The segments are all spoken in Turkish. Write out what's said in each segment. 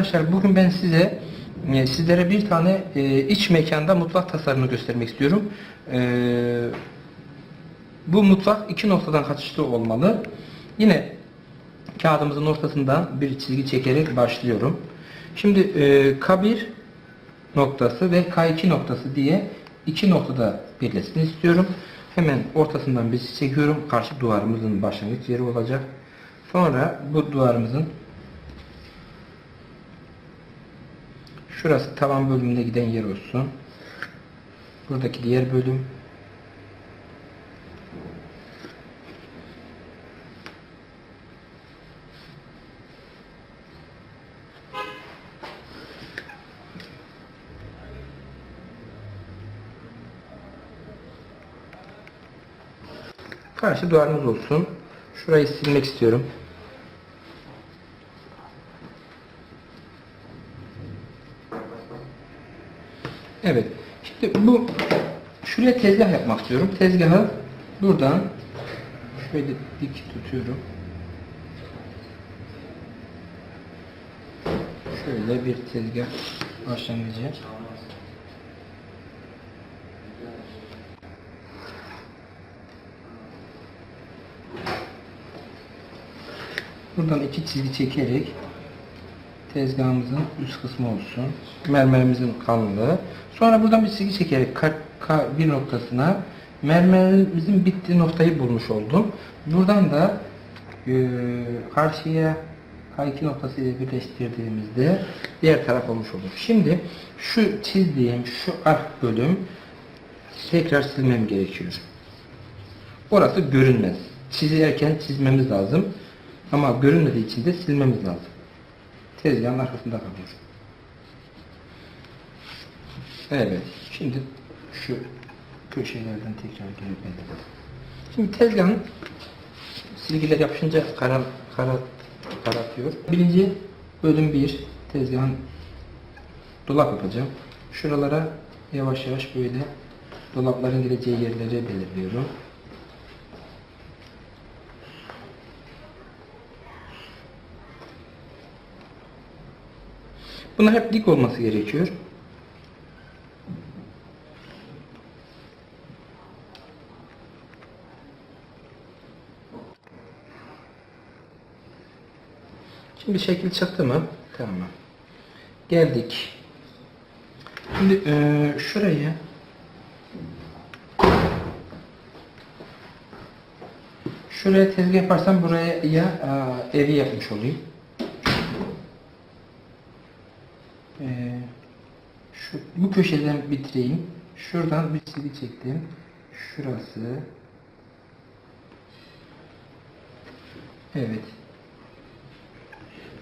Arkadaşlar bugün ben size e, sizlere bir tane e, iç mekanda mutfak tasarımını göstermek istiyorum. E, bu mutfak iki noktadan kaçışlı olmalı. Yine kağıdımızın ortasından bir çizgi çekerek başlıyorum. Şimdi e, K1 noktası ve K2 noktası diye iki noktada birleşsin istiyorum. Hemen ortasından bir çekiyorum. Karşı duvarımızın başlangıç yeri olacak. Sonra bu duvarımızın Şurası tavan bölümüne giden yer olsun. Buradaki diğer bölüm. Karşı duvarımız olsun. Şurayı silmek istiyorum. Evet. Şimdi bu şuraya tezgah yapmak istiyorum. Tezgahı buradan şöyle dik tutuyorum. Şöyle bir tezgah başlangıcı. Buradan iki çizgi çekerek tezgahımızın üst kısmı olsun. Mermerimizin kalınlığı. Sonra buradan bir çizgi çekerek K1 noktasına mermerimizin bittiği noktayı bulmuş oldum. Buradan da e, karşıya K2 noktası ile birleştirdiğimizde diğer taraf olmuş olur. Şimdi şu çizdiğim şu ark bölüm tekrar silmem gerekiyor. Orası görünmez. Çizerken çizmemiz lazım. Ama görünmediği için de silmemiz lazım tezgahın arkasında kalıyor. Evet. Şimdi şu köşelerden tekrar gelip edelim. Şimdi tezgahın silgiler yapışınca kara, kara, karartıyor. Birinci bölüm bir tezgahın dolap yapacağım. Şuralara yavaş yavaş böyle dolapların gireceği yerleri belirliyorum. Bunlar hep dik olması gerekiyor. Şimdi şekil çıktı mı? Tamam. Geldik. Şimdi e, şuraya şuraya tezgah yaparsam buraya ya e, evi yapmış olayım. Ee, şu, bu köşeden bitireyim. Şuradan bir çizgi çektim. Şurası. Evet.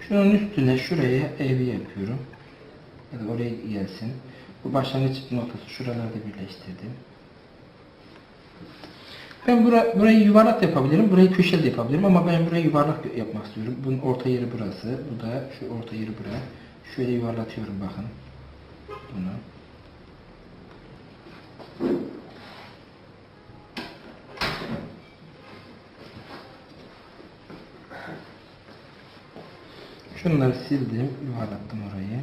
Şunun üstüne şuraya evi yapıyorum. Ya da oraya gelsin. Bu başlangıç noktası şuralarda birleştirdim. Ben bura, burayı yuvarlak yapabilirim, burayı köşeli de yapabilirim ama ben burayı yuvarlak yapmak istiyorum. Bunun orta yeri burası, bu da şu orta yeri buraya. Şöyle yuvarlatıyorum bakın. Bunu. Şunları sildim, yuvarlattım orayı.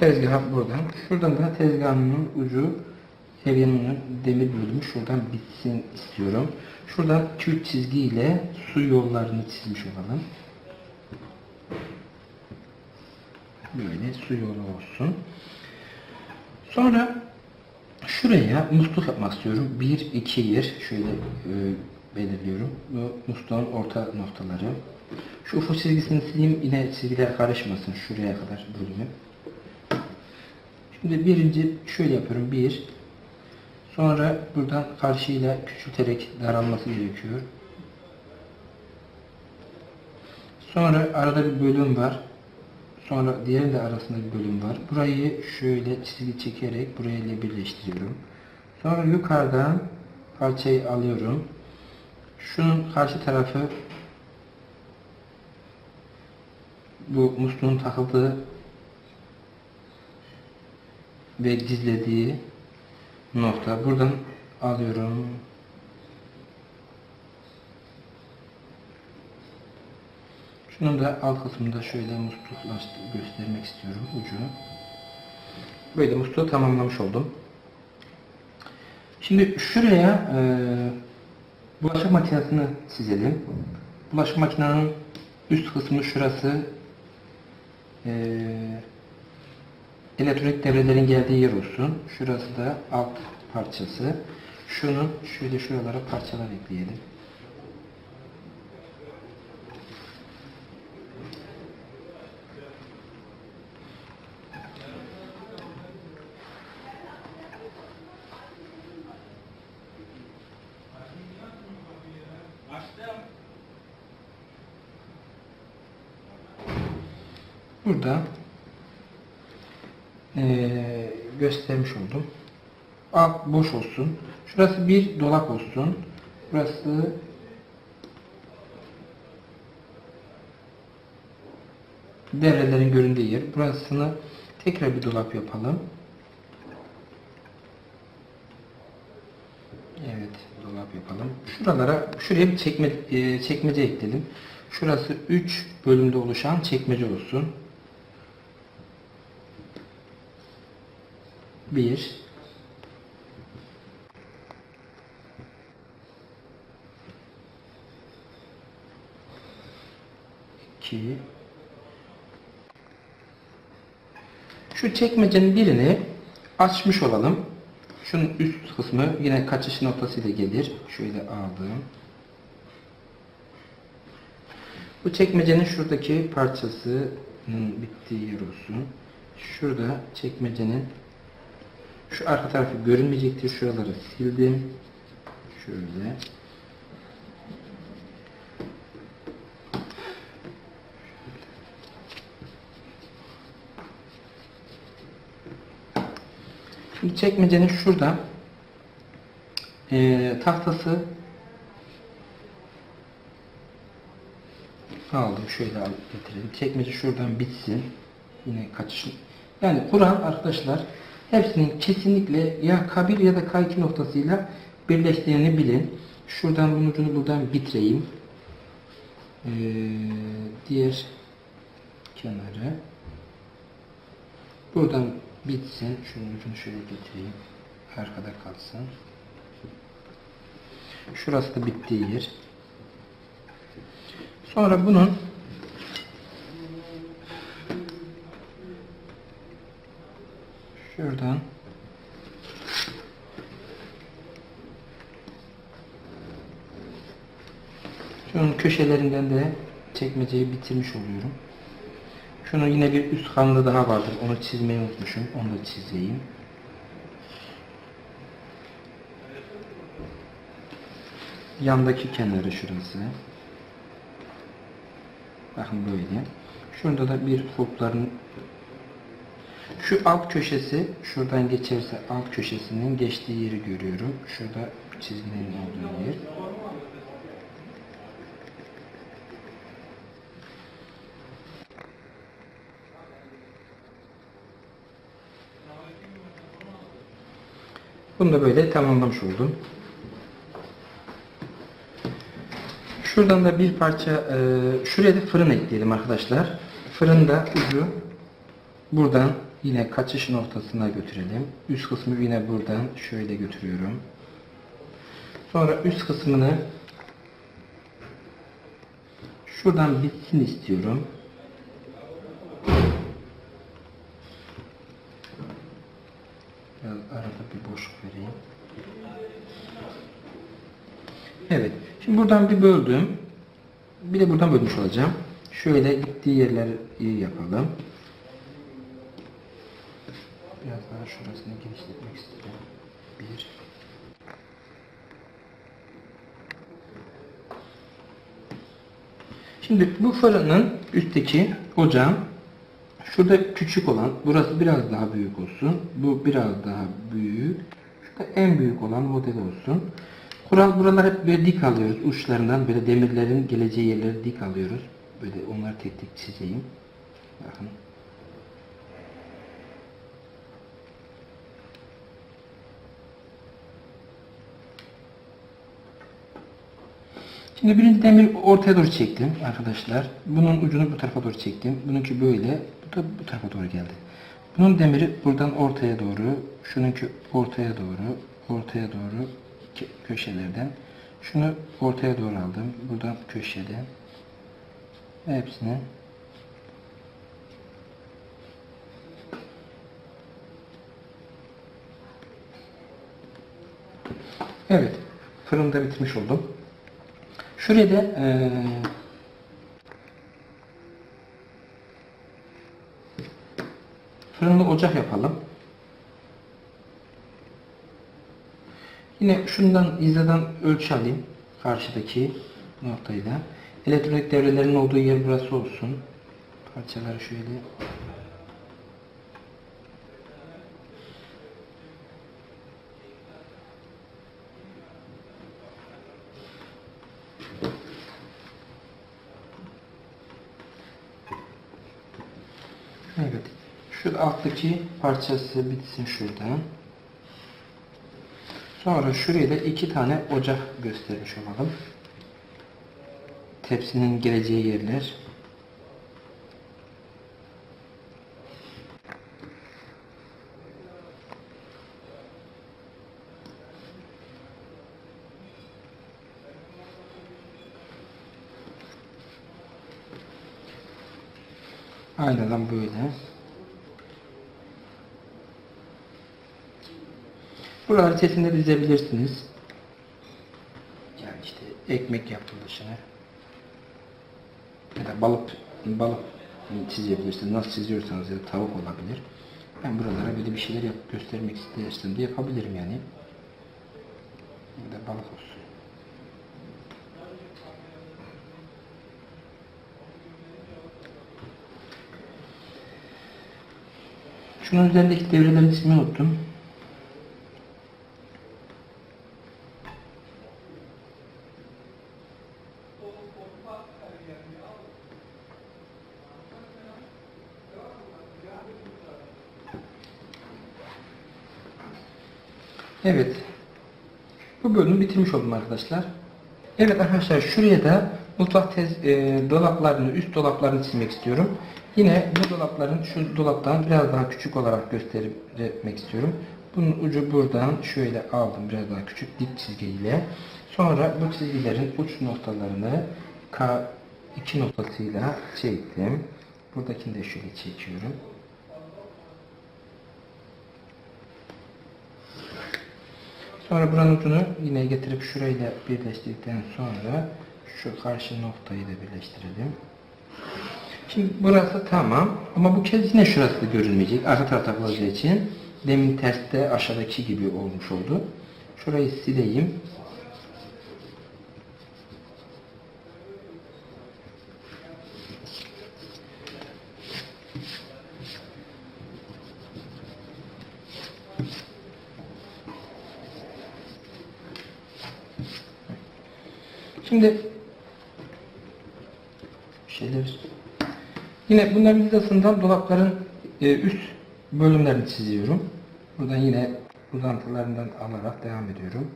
Tezgah buradan. Şuradan da tezgahının ucu evyenin demir bölümü şuradan bitsin istiyorum. Şuradan 2-3 çizgi ile su yollarını çizmiş olalım. Böyle su yolu olsun. Sonra şuraya musluk yapmak istiyorum. 1-2 yer şöyle e, belirliyorum. Bu musluğun orta noktaları. Şu ufuk çizgisini sileyim yine çizgiler karışmasın şuraya kadar bölümü. Şimdi birinci şöyle yapıyorum. Bir. Sonra buradan karşıyla küçülterek daralması gerekiyor. Sonra arada bir bölüm var. Sonra diğer de arasında bir bölüm var. Burayı şöyle çizgi çekerek buraya ile birleştiriyorum. Sonra yukarıdan parçayı alıyorum. Şunun karşı tarafı bu musluğun takıldığı ve dizlediği nokta. Buradan alıyorum. Şunu da alt kısmında şöyle musluklaştı göstermek istiyorum ucunu. Böyle musluğu tamamlamış oldum. Şimdi şuraya e, bulaşık makinesini çizelim. Bulaşık makinenin üst kısmı şurası e, elektronik devrelerin geldiği yer olsun. Şurası da alt parçası. Şunu şöyle şuralara parçalar ekleyelim. Burada eee, göstermiş oldum. Alt boş olsun. Şurası bir dolap olsun. Burası devrelerin göründüğü yer. Burasını tekrar bir dolap yapalım. Evet, dolap yapalım. Şuralara, şuraya bir çekme, eee, çekmece ekledim. Şurası 3 bölümde oluşan çekmece olsun. 1 2 Şu çekmecenin birini açmış olalım. Şunun üst kısmı yine kaçış noktasıyla gelir. Şöyle aldım. Bu çekmecenin şuradaki parçasının bittiği yer olsun. Şurada çekmecenin şu arka tarafı görünmeyecektir. Şuraları sildim. Şöyle. Şimdi çekmecenin şurada eee, tahtası aldım. Şöyle alıp getirelim. Çekmece şuradan bitsin. Yine kaçış. Yani Kur'an arkadaşlar hepsinin kesinlikle ya K1 ya da K2 noktasıyla birleştiğini bilin. Şuradan bunun ucunu buradan bitireyim. Ee, diğer kenarı buradan bitsin. Şunun ucunu şöyle getireyim. Arkada kalsın. Şurası da bittiği yer. Sonra bunun şuradan şunun köşelerinden de çekmeceyi bitirmiş oluyorum. Şunun yine bir üst kanlı daha vardır. Onu çizmeyi unutmuşum. Onu da çizeyim. Yandaki kenarı şurası. Bakın böyle. Şurada da bir kulpların şu alt köşesi şuradan geçerse alt köşesinin geçtiği yeri görüyorum. Şurada çizgilerin olduğu yer. Bunu da böyle tamamlamış oldum. Şuradan da bir parça, e, şuraya da fırın ekleyelim arkadaşlar. Fırında ucu buradan yine kaçış noktasına götürelim. Üst kısmı yine buradan şöyle götürüyorum. Sonra üst kısmını şuradan bitsin istiyorum. Arada bir boşluk vereyim. Evet. Şimdi buradan bir böldüm. Bir de buradan bölmüş olacağım. Şöyle gittiği yerleri yapalım. Biraz daha şurasını genişletmek istiyorum. Bir. Şimdi bu fırının üstteki ocağın şurada küçük olan, burası biraz daha büyük olsun. Bu biraz daha büyük. Şurada en büyük olan model olsun. Kural buralar hep böyle dik alıyoruz. Uçlarından böyle demirlerin geleceği yerleri dik alıyoruz. Böyle onları tek tek çizeyim. Bakın. Şimdi birinci demir ortaya doğru çektim arkadaşlar. Bunun ucunu bu tarafa doğru çektim. Bununki böyle. Bu da bu tarafa doğru geldi. Bunun demiri buradan ortaya doğru. Şununki ortaya doğru. Ortaya doğru. köşelerden. Şunu ortaya doğru aldım. Buradan köşeden. Hepsini Evet. Fırında bitirmiş oldum. Şuraya da eee fırında ocak yapalım. Yine şundan hizadan ölçü alayım. Karşıdaki noktayı da. Elektronik devrelerin olduğu yer burası olsun. Parçaları şöyle Evet. Şu alttaki parçası bitsin şuradan. Sonra şuraya da iki tane ocak göstermiş olalım. Tepsinin geleceği yerler. Aynen böyle. Buraları sesinde dizebilirsiniz. Yani işte ekmek yapılışını ya da balık balık çizebilirsiniz. Nasıl çiziyorsanız ya da tavuk olabilir. Ben buralara böyle bir şeyler yap, göstermek istersem de yapabilirim yani. Ya da balık olsun. Şunun üzerindeki devrelerin ismini unuttum. Evet. Bu bölümü bitirmiş oldum arkadaşlar. Evet arkadaşlar şuraya da mutfak tez, e, dolaplarını, üst dolaplarını çizmek istiyorum. Yine bu dolapların şu dolaptan biraz daha küçük olarak göstermek istiyorum. Bunun ucu buradan şöyle aldım biraz daha küçük dip çizgiyle. Sonra bu çizgilerin uç noktalarını K2 noktasıyla çektim. Buradakini de şöyle çekiyorum. Sonra buranın ucunu yine getirip şurayla birleştirdikten sonra şu karşı noktayı da birleştirelim. Şimdi burası tamam ama bu kez yine şurası da görünmeyecek. Arka tarafta kalacağı için demin terste aşağıdaki gibi olmuş oldu. Şurayı sileyim. Şimdi şeyler yine bunların hizasından dolapların e, üst bölümlerini çiziyorum. Buradan yine uzantılarından alarak devam ediyorum.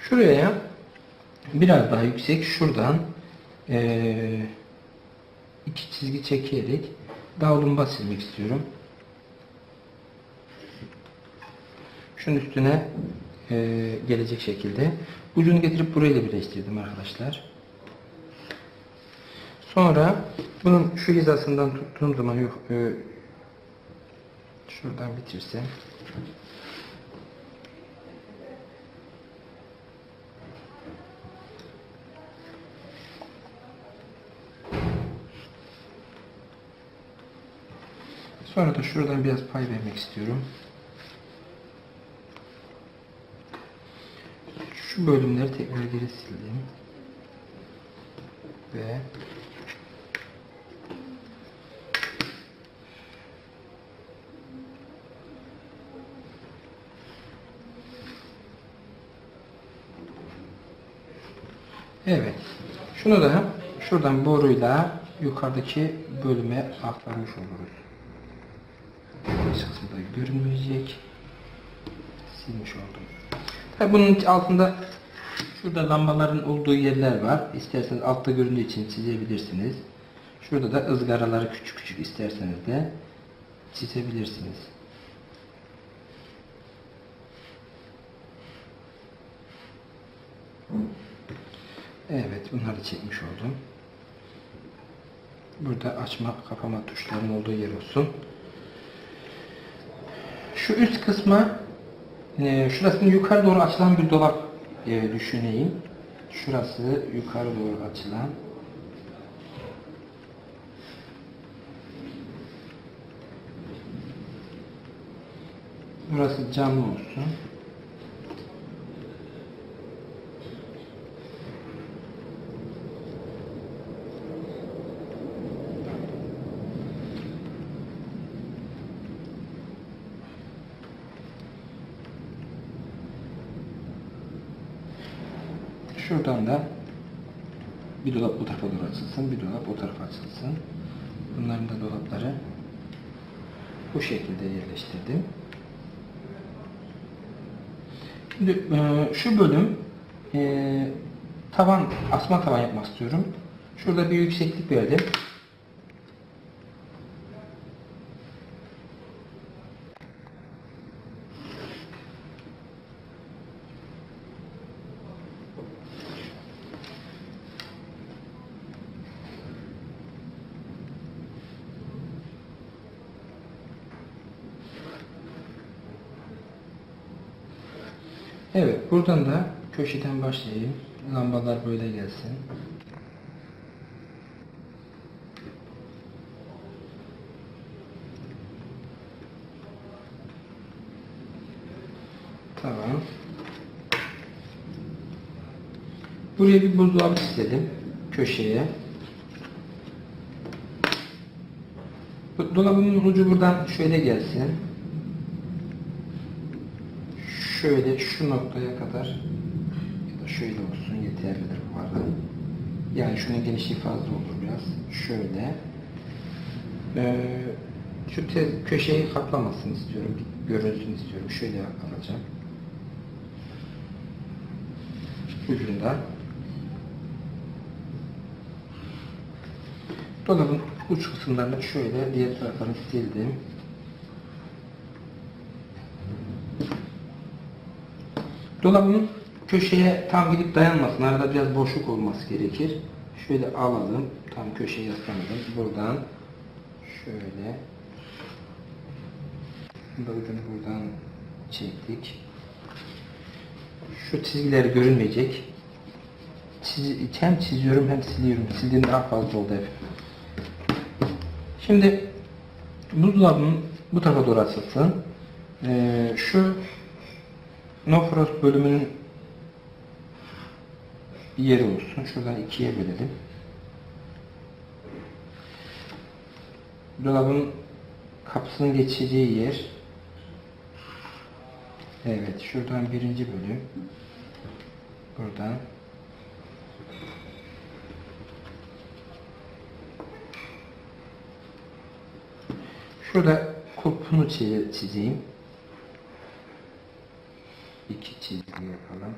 Şuraya biraz daha yüksek şuradan eee, iki çizgi çekerek davlumba silmek istiyorum. Şunun üstüne eee, gelecek şekilde ucunu getirip burayla birleştirdim arkadaşlar. Sonra bunun şu hizasından tuttuğum zaman yok eee, şuradan bitirsem Sonra da şuradan biraz pay vermek istiyorum. Şu bölümleri tekrar geri sildim. Ve Evet. Şunu da şuradan boruyla yukarıdaki bölüme aktarmış oluruz. Dış kısmı da görünmeyecek. Silmiş oldum. Tabii bunun altında şurada lambaların olduğu yerler var. İsterseniz altta göründüğü için çizebilirsiniz. Şurada da ızgaraları küçük küçük isterseniz de çizebilirsiniz. Evet, bunları çekmiş oldum. Burada açma, kapama tuşlarının olduğu yer olsun. Şu üst kısma, e, şurasının yukarı doğru açılan bir dolap e, düşüneyim. Şurası yukarı doğru açılan. Burası camlı olsun. Şuradan da bir dolap bu tarafa doğru açılsın, bir dolap o tarafa açılsın. Bunların da dolapları bu şekilde yerleştirdim. Şimdi e, şu bölüm e, tavan, asma tavan yapmak istiyorum. Şurada bir yükseklik verdim. Evet, buradan da köşeden başlayayım. Lambalar böyle gelsin. Tamam. Buraya bir buzdolabı istedim. Köşeye. Dolabımın ucu buradan şöyle gelsin şöyle şu noktaya kadar ya da şöyle olsun yeterlidir bu arada. Yani şunun genişliği fazla olur biraz. Şöyle. Ee, şu köşeyi kaplamasını istiyorum. Görünsün istiyorum. Şöyle alacağım. Ucunda. Dolabın uç kısımlarını şöyle diğer taraflarını sildim. Dolabın köşeye tam gidip dayanmasın. Arada biraz boşluk olması gerekir. Şöyle alalım. Tam köşeye yaslanalım. Buradan şöyle ucunu buradan çektik. Şu çizgiler görünmeyecek. Çiz, hem çiziyorum hem siliyorum. Sildiğim daha fazla oldu hep. Şimdi buzdolabının bu tarafa doğru açılsın. Ee, şu No Frost bölümünün bir yeri olsun. Şuradan ikiye bölelim. Dolabın kapısının geçeceği yer. Evet, şuradan birinci bölüm. Buradan. Şurada kulpunu çizeyim. Çizgi yapalım.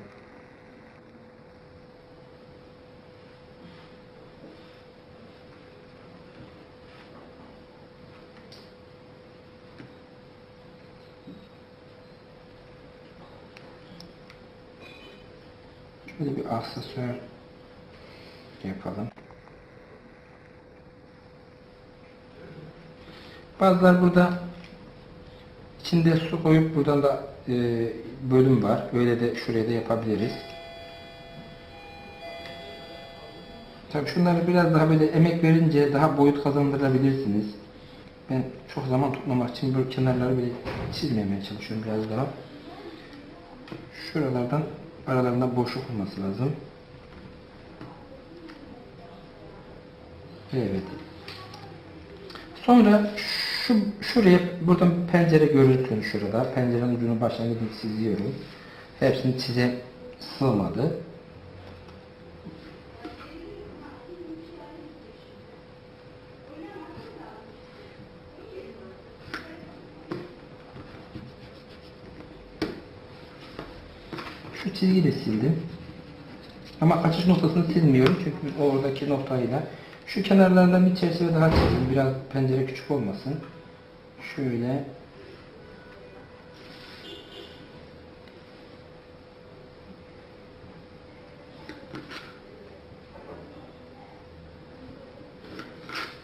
Şöyle bir aksesuar yapalım. Bazılar burada içinde su koyup buradan da e, bölüm var. Öyle de şuraya da yapabiliriz. Tabii şunları biraz daha böyle emek verince daha boyut kazandırabilirsiniz. Ben çok zaman tutmamak için böyle kenarları böyle çizmemeye çalışıyorum biraz daha. Şuralardan aralarında boşluk olması lazım. Evet. Sonra şu, şuraya buradan pencere görürsün şurada. Pencerenin ucunu başlangıcını çiziyorum. Hepsini çize sığmadı. Şu çizgiyi de sildim. Ama açış noktasını silmiyorum çünkü oradaki noktayla. Şu kenarlardan bir çerçeve daha çizdim. Biraz pencere küçük olmasın. Şöyle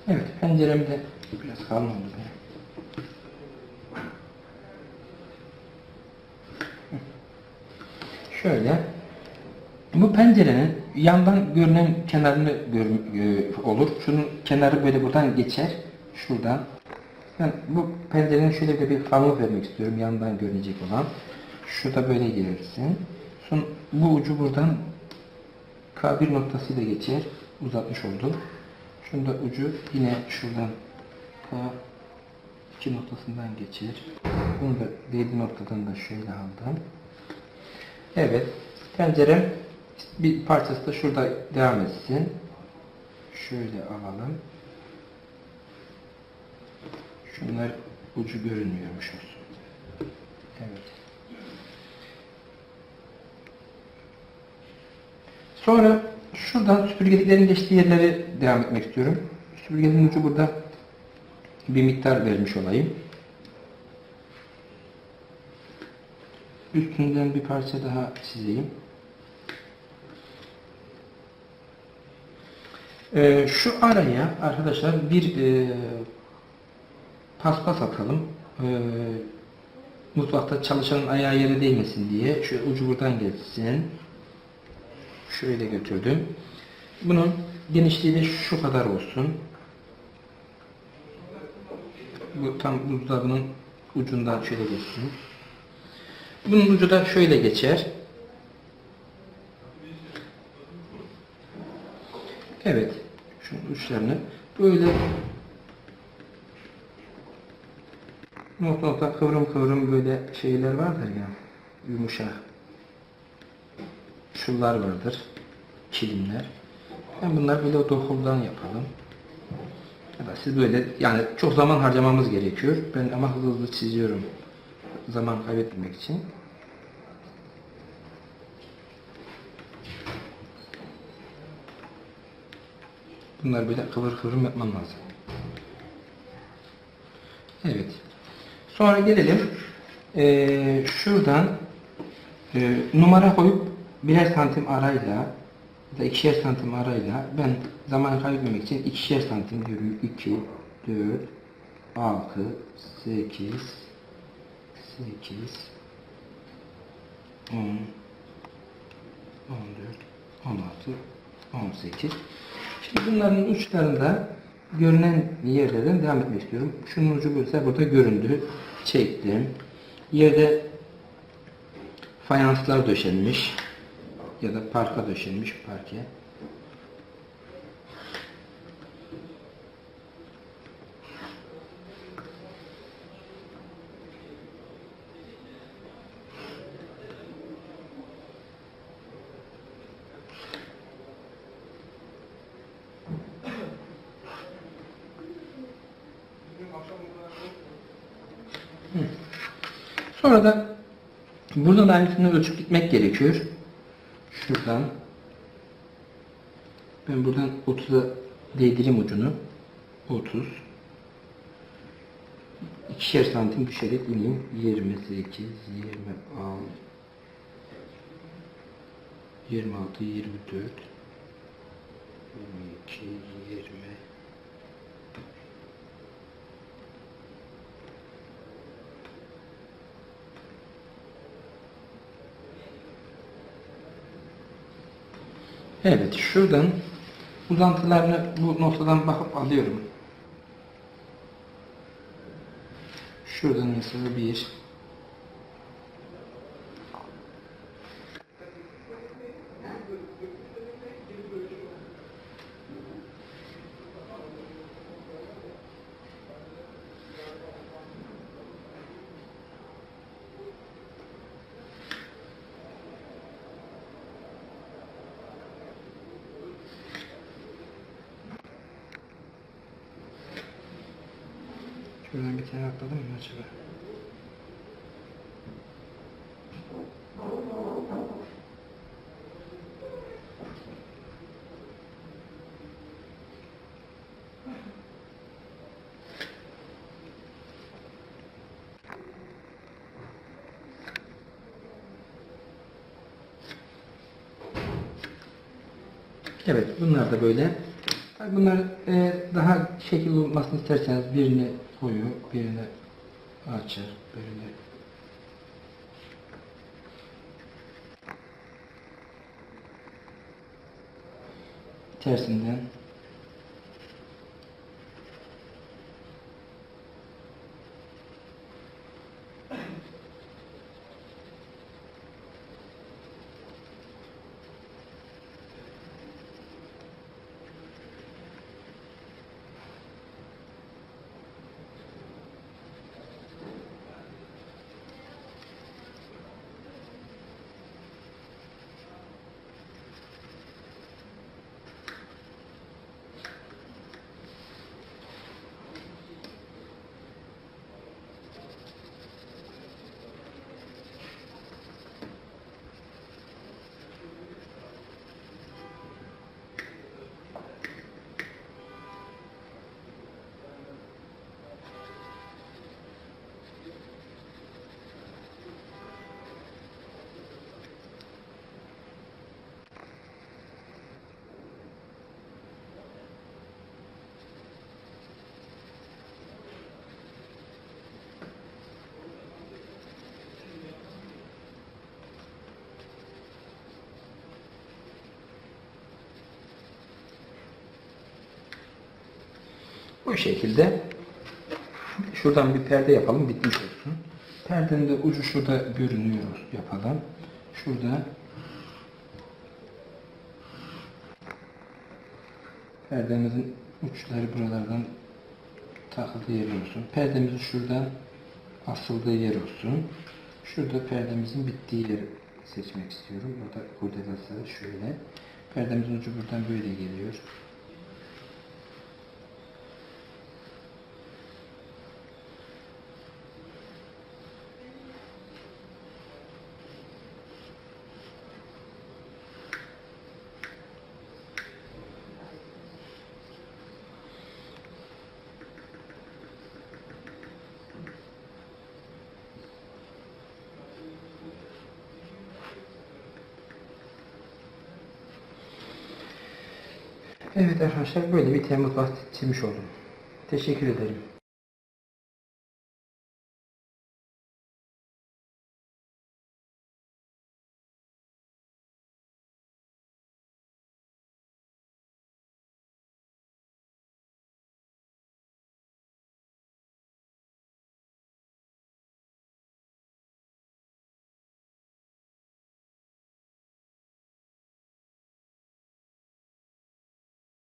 Evet, pencerem de biraz kalın oldu. Şöyle. Bu pencerenin yandan görünen kenarını gör- olur. Şunun kenarı böyle buradan geçer. Şuradan. Ben bu pencerenin şöyle bir, bir kalınlık vermek istiyorum. Yandan görünecek olan. Şu da böyle gelirsin. Son, bu ucu buradan K1 noktasıyla geçer. Uzatmış oldum. Şunu da ucu yine şuradan K2 noktasından geçer. Bunu da D noktadan da şöyle aldım. Evet. Pencerem bir parçası da şurada devam etsin. Şöyle alalım. Şunlar ucu görünmüyormuş. Evet. Sonra şuradan süpürgeliklerin geçtiği yerleri devam etmek istiyorum. Süpürgenin ucu burada bir miktar vermiş olayım. Üstünden bir parça daha çizeyim. Ee, şu araya arkadaşlar bir e, paspas atalım. Ee, mutfakta çalışanın ayağı yere değmesin diye. Şu ucu buradan geçsin. Şöyle götürdüm. Bunun genişliği de şu kadar olsun. Bu tam buzdolabının ucundan şöyle geçsin. Bunun ucu da şöyle geçer. Evet. Şunun uçlarını böyle nokta nokta kıvrım kıvrım böyle şeyler vardır ya. Yumuşak. Şunlar vardır. Kilimler. Ben bunlar böyle dokuldan yapalım. Ya da siz böyle yani çok zaman harcamamız gerekiyor. Ben ama hızlı hızlı çiziyorum. Zaman kaybetmemek için. Bunlar böyle kıvır kıvrım yapmam lazım. Evet. Sonra gelelim. Ee, şuradan e, numara koyup birer santim arayla ya da ikişer santim arayla ben zaman kaybetmemek için ikişer santim diyorum. 2, 4, 6, 8, 8, 10, 14, 16, 18. Şimdi bunların uçlarında görünen yerlerden devam etmek istiyorum. Şunun ucu mesela burada göründü. Çektim. Yerde fayanslar döşenmiş ya da parka döşenmiş parke. Sonra da buradan aynısını ölçüp gitmek gerekiyor. Şuradan. Ben buradan 30'a değdireyim ucunu. 30. İkişer santim düşerek ineyim. 28, 26, 26, 24, 22, 20, Evet, şuradan uzantılarını bu noktadan bakıp alıyorum. Şuradan mesela bir, Şuradan bir kere atladım mı acaba? Evet bunlar da böyle. Bunlar e, daha şekil olmasını isterseniz birini koyu, birini açır, birini tersinden Bu şekilde şuradan bir perde yapalım bitmiş olsun. Perdenin de ucu şurada görünüyor yapalım. Şurada perdemizin uçları buralardan takıldığı yer olsun. Perdemizin şuradan asıldığı yer olsun. Şurada perdemizin bittiği yeri seçmek istiyorum. Burada kurdelası şöyle. Perdemizin ucu buradan böyle geliyor. Evet arkadaşlar böyle bir temmuz bahsi çizmiş oldum. Teşekkür ederim.